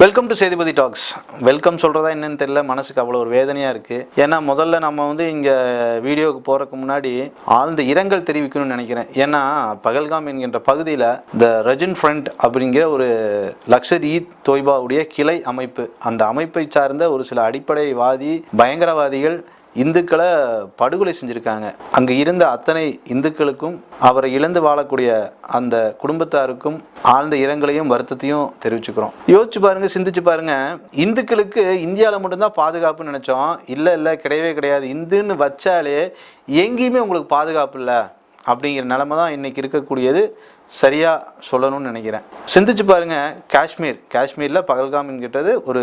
Welcome to Sethupathi talks welcome சொல்கிறதா என்னன்னு தெரியல மனசுக்கு அவ்வளோ ஒரு வேதனையாக இருக்குது ஏன்னா முதல்ல நம்ம வந்து இங்கே வீடியோவுக்கு போகிறதுக்கு முன்னாடி ஆழ்ந்த இரங்கல் தெரிவிக்கணும்னு நினைக்கிறேன். ஏன்னா பகல்காம் என்கின்ற பகுதியில் த ரஜின் ஃப்ரண்ட் அப்படிங்கிற ஒரு லக்ஷர் ஈத் தொய்பாவுடைய கிளை அமைப்பு. அந்த அமைப்பை சார்ந்த ஒரு சில அடிப்படைவாதி பயங்கரவாதிகள் இந்துக்களை படுகொலை செஞ்சுருக்காங்க. அங்கே இருந்த அத்தனை இந்துக்களுக்கும் அவரை இழந்து வாழக்கூடிய அந்த குடும்பத்தாருக்கும் ஆழ்ந்த இரங்கலையும் வருத்தத்தையும் தெரிவிச்சுக்கிறோம். யோசிச்சு பாருங்க சிந்திச்சு பாருங்க. இந்துக்களுக்கு இந்தியாவில் மட்டும்தான் பாதுகாப்புன்னு நினச்சோம். இல்லை இல்லை கிடையவே கிடையாது. இந்துன்னு வச்சாலே எங்கேயுமே உங்களுக்கு பாதுகாப்பு இல்லை அப்படிங்கிற நிலமை தான் இன்றைக்கி இருக்கக்கூடியது. சரியாக சொல்லணும்னு நினைக்கிறேன். சிந்திச்சு பாருங்கள் காஷ்மீர். காஷ்மீரில் பகல்காம் என்கிட்டது ஒரு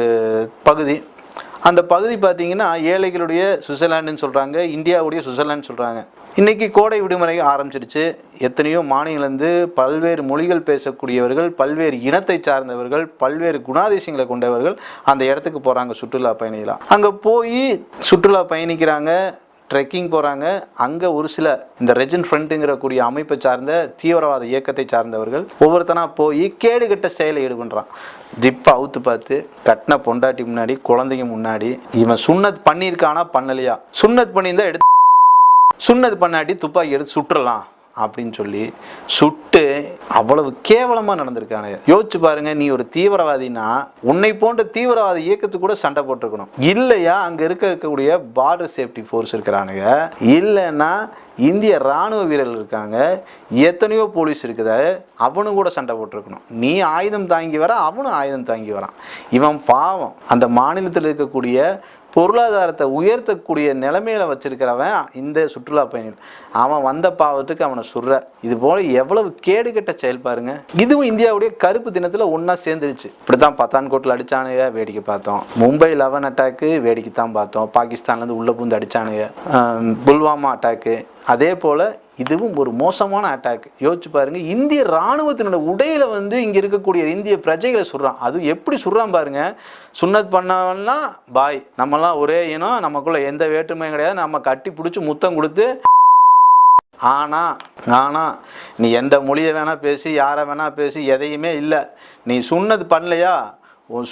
பகுதி. அந்த பகுதி பார்த்தீங்கன்னா ஏழைகளுடைய சுவிட்சர்லாண்டுன்னு சொல்கிறாங்க இந்தியாவுடைய சுவிட்சர்லாந்து சொல்கிறாங்க இன்றைக்கி கோடை விடுமுறை ஆரம்பிச்சிருச்சு. எத்தனையோ மாநிலந்து பல்வேறு மொழிகள் பேசக்கூடியவர்கள் பல்வேறு இனத்தை சார்ந்தவர்கள் பல்வேறு குணாதிசயங்களை கொண்டவர்கள் அந்த இடத்துக்கு போகிறாங்க சுற்றுலா பயணிகளாக அங்கே போய் சுற்றுலா பயணிக்கிறாங்க. ட்ரெக்கிங் போகிறாங்க அங்கே ஒரு சில இந்த ரெஜன் ஃப்ரண்ட்டுங்கிற கூடிய அமைப்பை சார்ந்த தீவிரவாத இயக்கத்தை சார்ந்தவர்கள் ஒவ்வொருத்தனா போய் கேடுகட்ட செயலை ஈடுபடுறான் ஜிப்பை அவுத்து பார்த்து கட்டின பொண்டாட்டி முன்னாடி குழந்தைங்க முன்னாடி இவன் சுண்ணத் பண்ணியிருக்கானா பண்ணலையா? சுண்ணத் பண்ணியிருந்தா எடுத்து சுண்ணத் பண்ணாட்டி துப்பாக்கி எடுத்து சுட்டுறலாம். அப்படின்னு சொல்லி சுட்டு அவ்வளவு கேவலமாக நடந்திருக்கானுங்க யோசிச்சு பாருங்க நீ ஒரு தீவிரவாதினா உன்னை போன்ற தீவிரவாத இயக்கத்துக்கு கூட சண்டை போட்டிருக்கணும். இல்லையா அங்கே இருக்க இருக்கக்கூடிய பார்டர் சேஃப்டி ஃபோர்ஸ் இருக்கிறானுங்க. இல்லைன்னா இந்திய ராணுவ வீரர்கள் இருக்காங்க எத்தனையோ போலீஸ் இருக்குது அவனு கூட சண்டை போட்டிருக்கணும். நீ ஆயுதம் தாங்கி வர அவனும் ஆயுதம் தாங்கி வரான். இவன் பாவம். அந்த மாநிலத்தில் இருக்கக்கூடிய பொருளாதாரத்தை உயர்த்தக்கூடிய நிலைமையில வச்சிருக்கிறவன் இந்த சுற்றுலா பயணிகள். அவன் வந்த பாவத்துக்கு அவனை சுடுற. இது போல எவ்வளவு கேடுகெட்ட செயல் பாருங்க. இதுவும் இந்தியாவுடைய கருப்பு தினத்துல ஒன்னா சேர்ந்துருச்சு. இப்படித்தான் பத்தான்கோட்டில் அடிச்சானுங்க வேடிக்கை பார்த்தோம். மும்பை லெவன் அட்டாக்கு வேடிக்கை தான் பார்த்தோம். பாகிஸ்தான்ல இருந்து உள்ள பூந்து அடிச்சானுங்க. புல்வாமா அட்டாக்கு அதே போல இதுவும் ஒரு மோசமான அட்டாக் யோசிச்சு பாருங்க இந்திய ராணுவத்தினோட உடையில வந்து இங்க இருக்கக்கூடிய இந்திய பிரஜைகளை சுடுறான். அது எப்படி சுடுறான் பாருங்க சுண்ணத் பண்ணவன்லாம் பாய் நம்மலாம் ஒரே இனம் நமக்குள்ள எந்த வேற்றுமையும் கிடையாது. நம்ம கட்டி பிடிச்சி முத்தம் கொடுத்து ஆனா ஆனா நீ எந்த மொழியை வேணா பேசி யாரை வேணா பேசி எதையுமே இல்லை. நீ சுண்ணது பண்ணலையா? உன்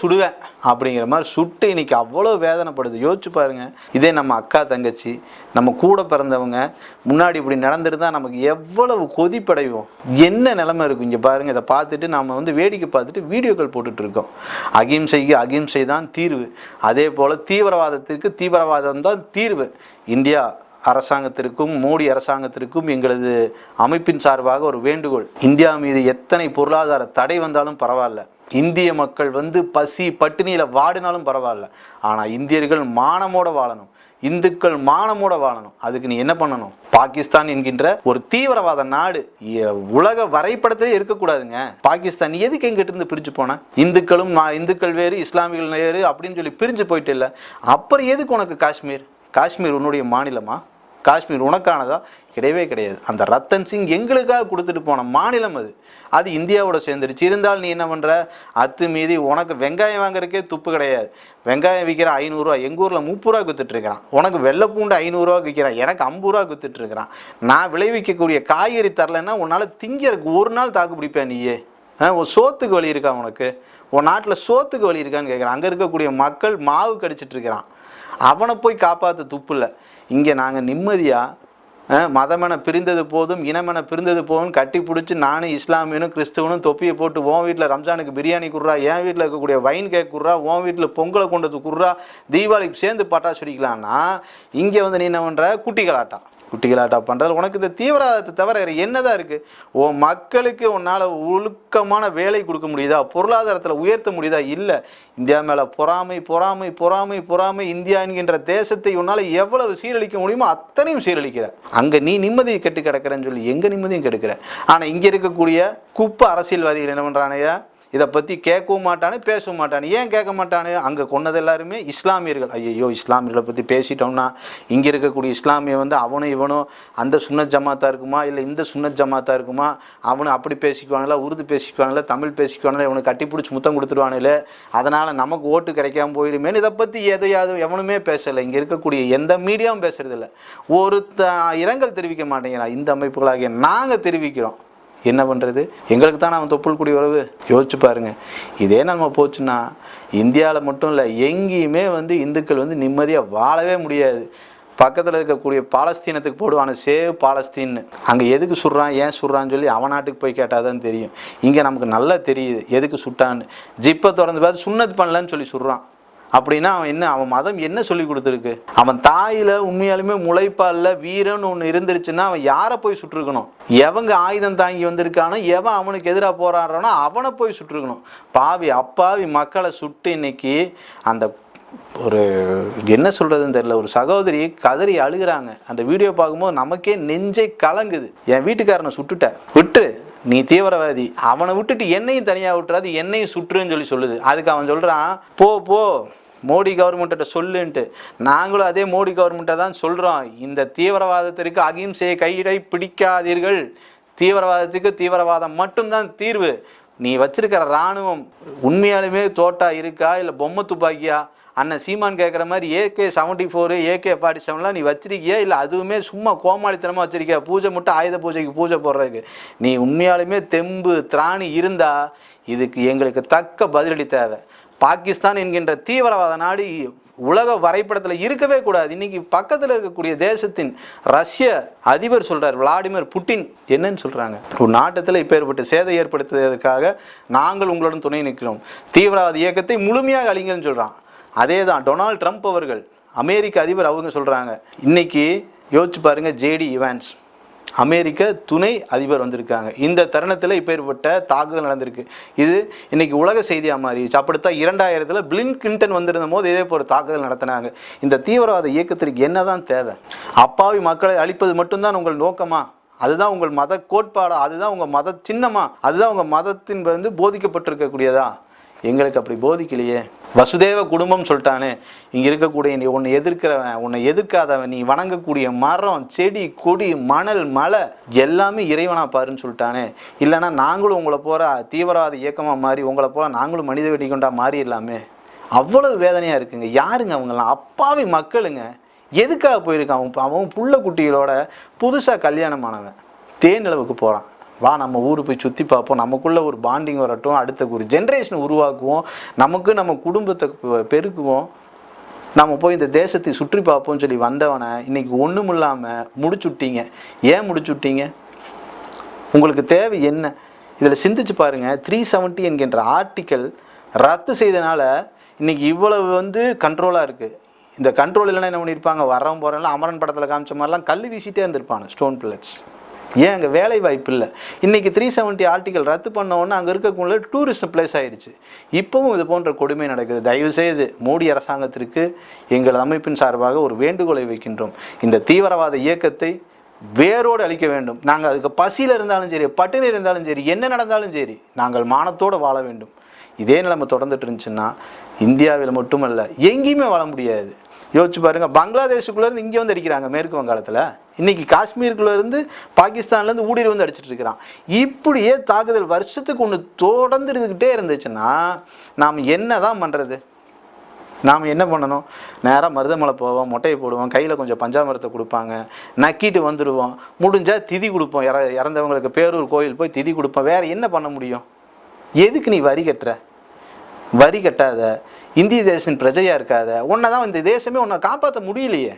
சுடுவேன் அப்படிங்கிற மாதிரி சுட்டு இன்னைக்கு அவ்வளோ வேதனைப்படுது. யோசிச்சு பாருங்க. இதே நம்ம அக்கா தங்கச்சி நம்ம கூட பிறந்தவங்க முன்னாடி இப்படி நடந்துருந்தா நமக்கு எவ்வளவு கொதிப்படைவோம். என்ன நிலைமை இருக்கும்? இங்கே பாருங்க இதை பார்த்துட்டு நம்ம வந்து வேடிக்கை பார்த்துட்டு வீடியோக்கள் போட்டுட்டு இருக்கோம் அகிம்சைக்கு அகிம்சை தான் தீர்வு. அதே போல் தீவிரவாதத்திற்கு தீவிரவாதம் தான் தீர்வு. இந்தியா அரசாங்கத்திற்கும் மோடி அரசாங்கத்திற்கும் எங்களது அமைப்பின் சார்பாக ஒரு வேண்டுகோள். இந்தியா மீது எத்தனை பொருளாதார தடை வந்தாலும் பரவாயில்ல. இந்திய மக்கள் வந்து பசி பட்டினியில் வாடினாலும் பரவாயில்ல. ஆனால் இந்தியர்கள் மானமோட வாழணும். இந்துக்கள் மானமோட வாழணும். அதுக்கு நீ என்ன பண்ணணும்? பாகிஸ்தான் என்கின்ற ஒரு தீவிரவாத நாடு உலக வரைபடத்திலே இருக்கக்கூடாதுங்க. பாகிஸ்தான் எதுக்கு எங்கிட்ட இருந்து பிரிஞ்சு போன? இந்துக்களும் நான் இந்துக்கள் வேறு இஸ்லாமியர்கள் வேறு அப்படின்னு சொல்லி பிரிஞ்சு போயிட்டு இல்லை. அப்புறம் எதுக்கு உனக்கு காஷ்மீர்? காஷ்மீர் உன்னுடைய மாநிலமா? காஷ்மீர் உனக்கானதா? கிடையவே கிடையாது. அந்த ரத்தன் சிங் எங்களுக்காக கொடுத்துட்டு போன மாநிலம் அது. அது இந்தியாவோட சேர்ந்துருச்சு. இருந்தால் நீ என்ன பண்ணுற அத்து மீதி உனக்கு வெங்காயம் வாங்குறக்கே துப்பு கிடையாது. வெங்காயம் விற்கிற ஐநூறுரூவா எங்கள் ஊரில் முப்பது ரூபா வித்துட்டு உனக்கு வெள்ளை பூண்டு ஐநூறுரூவா விற்கிறான் எனக்கு ஐம்பது ரூபா வித்துட்டு நான் விளைவிக்கக்கூடிய காய்கறி தரலைன்னா உன்னால் திங்கிறதுக்கு ஒரு நாள் தாக்கு பிடிப்பேன் நீயே. ஆ, உன் சோத்துக்கு வழி இருக்கா உனக்கு? உன் நாட்டில் சோத்துக்கு வழி இருக்கான்னு கேட்குறான் அங்கே இருக்கக்கூடிய மக்கள் மாவு கடிச்சிட்டு இருக்கிறான் அவனை போய் காப்பாற்ற துப்பு இங்கே நாங்கள் நிம்மதியாக மதமென பிரிந்தது போதும் இனமென பிரிந்தது போதும் கட்டி பிடிச்சி நானும் இஸ்லாமியனும் கிறிஸ்துவனும் தொப்பியை போட்டு உன் வீட்டில் ரம்ஜானுக்கு பிரியாணி குடுறா என் வீட்டில் இருக்கக்கூடிய வைன் கேக் குடுறா உன் வீட்டில் பொங்கலை கொண்டு குடுறா தீபாவளிக்கு சேர்ந்து பட்டாசு வெடிக்கலான்னா இங்கே வந்து நீ என்ன பண்ணுற குட்டிகளாட்டம் குட்டிகளாட்டா பண்ணுறது உனக்கு இந்த தீவிரவாதத்தை தவிர வேறு என்னதான் இருக்குது உன் மக்களுக்கு உன்னால் ஒழுக்கமான வேலை கொடுக்க முடியுதா? பொருளாதாரத்தில் உயர்த்த முடியுதா? இல்லை. இந்தியா மேலே பொறாமை பொறாமை பொறாமை பொறாமை. இந்தியா என்கின்ற தேசத்தை உன்னால் எவ்வளவு சீரழிக்க முடியுமோ அத்தனையும் சீரழிக்கிற. அங்கே நீ நிம்மதியை கெட்டு கிடக்கிறேன்னு சொல்லி எங்கே நிம்மதியும் கெடுக்கிற? ஆனால் இங்கே இருக்கக்கூடிய குப்பை அரசியல்வாதிகள் என்ன பண்ணுறானையா இதை பற்றி கேட்கவும் மாட்டானு பேசவும் மாட்டானு. ஏன் கேட்க மாட்டானு? அங்கே கொன்னது எல்லாருமே இஸ்லாமியர்கள். ஐயோ இஸ்லாமியர்களை பற்றி பேசிட்டோம்னா இங்கே இருக்கக்கூடிய இஸ்லாமிய வந்து அவனும் இவனும் அந்த சுன்னத் ஜமாத்தா இருக்குமா? இல்லை இந்த சுன்னத் ஜமாத்தா இருக்குமா? அவனு அப்படி பேசிக்குவாங்களா உருது பேசிக்குவாங்களா தமிழ் பேசிக்குவாங்களா இவனுக்கு கட்டி பிடிச்சி முத்தம் கொடுத்துருவானுல அதனால் நமக்கு ஓட்டு கிடைக்காம போயிருமேனு இதை பற்றி எதையாவது எவனுமே பேசலை. இங்கே இருக்கக்கூடிய எந்த மீடியாவும் பேசுறதில்ல. ஒரு த இரங்கல் தெரிவிக்க மாட்டேங்கிறான். இந்த அமைப்புகளாகிய நாங்கள் தெரிவிக்கிறோம். என்ன பண்ணுறது எங்களுக்கு தான் அவன் தொப்புள் குடி உறவு? யோசிச்சு பாருங்க. இதே நம்ம போச்சுன்னா இந்தியாவில் மட்டும் இல்லை எங்கேயுமே வந்து இந்துக்கள் வந்து நிம்மதியாக வாழவே முடியாது. பக்கத்தில் இருக்கக்கூடிய பாலஸ்தீனத்துக்கு போடுவான சேவ் பாலஸ்தீன் அங்கே எதுக்கு சுடுறான் ஏன் சுடுறான்னு சொல்லி அவன் நாட்டுக்கு போய் கேட்டால் தான் தெரியும். இங்கே நமக்கு நல்லா தெரியுது எதுக்கு சுட்டான்னு. ஜிப்பை திறந்து பார்த்து சுண்ணத் பண்ணலன்னு சொல்லி சுடுறான். அப்படின்னா அவன் என்ன அவன் மதம் என்ன சொல்லி கொடுத்துருக்கு? அவன் தாயில உண்மையாலுமே முளைப்பால்ல வீரன் ஒன்று இருந்துருச்சுன்னா அவன் யாரை போய் சுட்டுருக்கணும்? எவங்க ஆயுதம் தாங்கி வந்திருக்கானோ எவன் அவனுக்கு எதிராக போராடுறானோ அவனை போய் சுட்டுருக்கணும். பாவி அப்பாவி மக்களை சுட்டு இன்னைக்கு அந்த ஒரு என்ன சொல்றதுன்னு தெரியல ஒரு சகோதரி கதறி அழுகுறாங்க. அந்த வீடியோ பார்க்கும்போது நமக்கே நெஞ்சை கலங்குது. என் வீட்டுக்காரனை சுட்டுட்ட. விட்டு நீ தீவிரவாதி. அவனை விட்டுட்டு என்னையும் தனியாக விட்டுறாது என்னையும் சுற்றுன்னு சொல்லி சொல்லுது. அதுக்கு அவன் சொல்கிறான் போ போ. மோடி கவர்மெண்ட்ட சொல்லுன்ட்டு நாங்களும் அதே மோடி கவர்மெண்ட்டை தான் சொல்கிறோம் இந்த தீவிரவாதத்திற்கு அகிம்சையை கையிடை பிடிக்காதீர்கள். தீவிரவாதத்துக்கு தீவிரவாதம் மட்டும்தான் தீர்வு. நீ வச்சிருக்கிற இராணுவம் உண்மையாலுமே தோட்டா இருக்கா? இல்லை பொம்மை துப்பாக்கியா? அண்ணன் சீமான் கேட்குற மாதிரி AK seventy four AK forty செவன்லாம் நீ வச்சிருக்கியா? இல்லை அதுவுமே சும்மா கோமாளித்தனமாக வச்சிருக்கியா? பூஜை மட்டும் ஆயுத பூஜைக்கு பூஜை போடுறதுக்கு. நீ உண்மையாலுமே தெம்பு திராணி இருந்தா இதுக்கு எங்களுக்கு தக்க பதிலடி தேவை. பாகிஸ்தான் என்கின்ற தீவிரவாத நாடு உலக வரைபடத்தில் இருக்கவே கூடாது. இன்னைக்கு பக்கத்தில் இருக்கக்கூடிய தேசத்தின் ரஷ்ய அதிபர் சொல்கிறார் விளாடிமிர் புட்டின். என்னன்னு சொல்கிறாங்க ஒரு நாட்டத்தில் இப்பேற்பட்ட சேதை ஏற்படுத்துவதற்காக நாங்கள் உங்களுடன் துணை நிற்கிறோம். தீவிரவாத இயக்கத்தை முழுமையாக அழிங்கன்னு சொல்கிறான் அதே தான் டொனால்ட் ட்ரம்ப் அவர்கள் அமெரிக்க அதிபர் அவங்க சொல்கிறாங்க இன்னைக்கு யோசிச்சு பாருங்கள் ஜேடி இவான்ஸ். அமெரிக்க துணை அதிபர் வந்திருக்காங்க. இந்த தருணத்தில் இப்பேற்பட்ட தாக்குதல் நடந்திருக்கு. இது இன்னைக்கு உலக செய்தியாக மாறிடுச்சு அப்படித்தான் இரண்டாயிரத்தில் பிளின் கிளின்டன் வந்திருந்த போது இதே போல தாக்குதல் நடத்தினாங்க. இந்த தீவிரவாத இயக்கத்திற்கு என்னதான் தேவை? அப்பாவி மக்களை அழிப்பது மட்டும்தான் உங்கள் நோக்கமா? அதுதான் உங்கள் மத கோட்பாடா? அதுதான் உங்கள் மத சின்னமா? அதுதான் உங்கள் மதத்தின் வந்து போதிக்கப்பட்டிருக்கக்கூடியதா? எங்களுக்கு அப்படி போதிக்கலையே. வசுதேவ குடும்பம் சொல்லிட்டானே இங்கே இருக்கக்கூடிய நீ உன்னை எதிர்க்கிறவன் உன்னை எதிர்க்காதவன் நீ வணங்கக்கூடிய மரம் செடி கொடி மணல் மலை எல்லாமே இறைவனாக பாருன்னு சொல்லிட்டானே. இல்லைன்னா நாங்களும் உங்களை போகிற தீவிரவாத இயக்கமாக மாறி உங்களை போல நாங்களும் மனித வெடிக்கொண்டா மாறிடலாமே அவ்வளவு வேதனையாக இருக்குங்க. யாருங்க அவங்கெல்லாம்? அப்பாவி மக்களுங்க. எதுக்காக போயிருக்கான்? அவன் அவன் புள்ள குட்டிகளோட புதுசாக கல்யாணமானவன். தேனிலவுக்கு போகிறான் வா நம்ம ஊர் போய் சுற்றி பார்ப்போம். நமக்குள்ளே ஒரு பாண்டிங் வரட்டும். அடுத்த ஒரு ஜென்ரேஷனை உருவாக்குவோம். நமக்கு நம்ம குடும்பத்தை பெருக்குவோம். நம்ம போய் இந்த தேசத்தை சுற்றி பார்ப்போம்னு சொல்லி வந்தவனை இன்னைக்கு ஒன்றும் இல்லாமல் முடிச்சுட்டீங்க. ஏன் முடிச்சுட்டீங்க? உங்களுக்கு தேவை என்ன? இதில் சிந்திச்சு பாருங்க. த்ரீ செவன்ட்டி என்கின்ற ஆர்டிக்கல் ரத்து செய்தனால இன்னைக்கு இவ்வளவு வந்து கண்ட்ரோலாக இருக்குது இந்த கண்ட்ரோல் இல்லைன்னா என்ன பண்ணியிருப்பாங்க? வரவன் போகிறவங்களாம் அமரன் படத்தில் காமிச்ச மாதிரிலாம் கல் வீசிட்டே இருந்திருப்பாங்க. ஸ்டோன் பில்லட்ஸ் ஏன் அங்கே வேலை வாய்ப்பு இல்லை? இன்னைக்கு த்ரீ செவன்ட்டி ஆர்டிக்கல் ரத்து பண்ணவொன்னே அங்கே இருக்கக்குள்ள டூரிஸ்ட் பிளேஸ் ஆயிடுச்சு இப்போவும் இது போன்ற கொடுமை நடக்குது. தயவுசெய்து மோடி அரசாங்கத்திற்கு எங்கள் அமைப்பின் சார்பாக ஒரு வேண்டுகோளை வைக்கின்றோம். இந்த தீவிரவாத இயக்கத்தை வேரோடு அழிக்க வேண்டும். நாங்கள் அதுக்கு பசியில் இருந்தாலும் சரி பட்டினி இருந்தாலும் சரி என்ன நடந்தாலும் சரி நாங்கள் மானத்தோடு வாழ வேண்டும். இதே நிலைமை தொடர்ந்துட்டு இருந்துச்சுன்னா இந்தியாவில் மட்டுமல்ல எங்கேயுமே வாழ முடியாது. யோசிச்சு பாருங்கள் பங்களாதேஷுக்குள்ளேருந்து இங்கே வந்து அடிக்கிறாங்க மேற்கு வங்காளத்தில். இன்றைக்கி காஷ்மீருக்குள்ளேருந்து பாகிஸ்தான்லேருந்து ஊடுருவி வந்து அடிச்சிட்டு இருக்கிறான். இப்படியே தாக்குதல் வருஷத்துக்கு ஒன்று தொடர்ந்து இருந்துக்கிட்டே இருந்துச்சுன்னா நாம் என்ன தான் பண்ணுறது நாம் என்ன பண்ணணும்? நேராக மருதமலை போவோம் மொட்டையை போடுவோம் கையில் கொஞ்சம் பஞ்சாமிரத்தை கொடுப்பாங்க நக்கிட்டு வந்துடுவோம் முடிஞ்சால் திதி கொடுப்போம். இற இறந்தவங்களுக்கு பேரூர் கோயில் போய் திதி கொடுப்போம். வேற என்ன பண்ண முடியும்? எதுக்கு நீ வரி கட்டுற? வரி கட்டாத. இந்திய தேசத்தின் பிரஜையாக இருக்காத. உன்னை தான் இந்த தேசமே உன்னை காப்பாற்ற முடியலையே.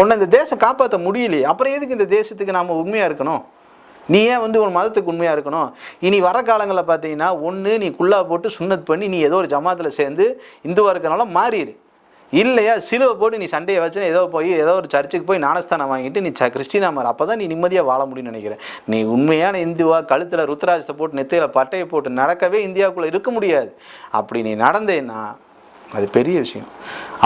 உன்னை இந்த தேசம் காப்பாற்ற முடியலையே. அப்புறம் எதுக்கு இந்த தேசத்துக்கு நாம் உண்மையாக இருக்கணும்? நீ ஏன் வந்து ஒரு மதத்துக்கு உண்மையாக இருக்கணும்? இனி வர காலங்களில் பார்த்தீங்கன்னா ஒன்று நீ குல்லா போட்டு சுண்ணத் பண்ணி நீ ஏதோ ஒரு ஜமாத்தில் சேர்ந்து இந்துவாக இருக்கிறனால மாறிடு இல்லையா சிலுவை போட்டு நீ சண்டையை வச்சு ஏதோ போய் ஏதோ ஒரு சர்ச்சுக்கு போய் ஞானஸ்தானம் வாங்கிட்டு நீ ச கிறிஸ்டினா மாறு. அப்போ தான் நீ நிம்மதியாக வாழ முடியும்னு நினைக்கிறேன். நீ உண்மையான இந்துவா கழுத்தில் ருத்ராஜத்தை போட்டு நெத்தையில் பட்டையை போட்டு நடக்கவே இந்தியாவுக்குள்ளே இருக்க முடியாது. அப்படி நீ நடந்தேன்னா அது பெரிய விஷயம்.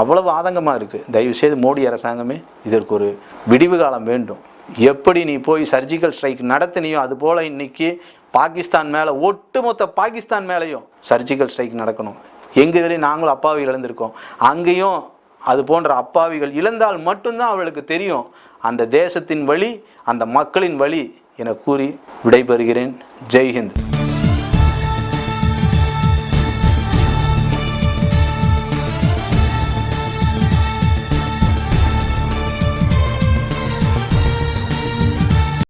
அவ்வளவு ஆதங்கமாக இருக்குது தயவுசெய்து மோடி அரசாங்கமே இதற்கு ஒரு விடிவு காலம் வேண்டும். எப்படி நீ போய் சர்ஜிக்கல் ஸ்ட்ரைக் நடத்தினியோ அது போல் இன்னைக்கு பாகிஸ்தான் மேலே ஒட்டுமொத்த பாகிஸ்தான் மேலேயும் சர்ஜிக்கல் ஸ்ட்ரைக் நடக்கணும். எங்கள் இதில் நாங்களும் அப்பாவிகள் இழந்திருக்கோம். அங்கேயும் அது போன்ற அப்பாவிகள் இழந்தால் மட்டும்தான் அவளுக்கு தெரியும். அந்த தேசத்தின் வழி அந்த மக்களின் வழி என கூறி விடைபெறுகிறேன். ஜெய்ஹிந்த்.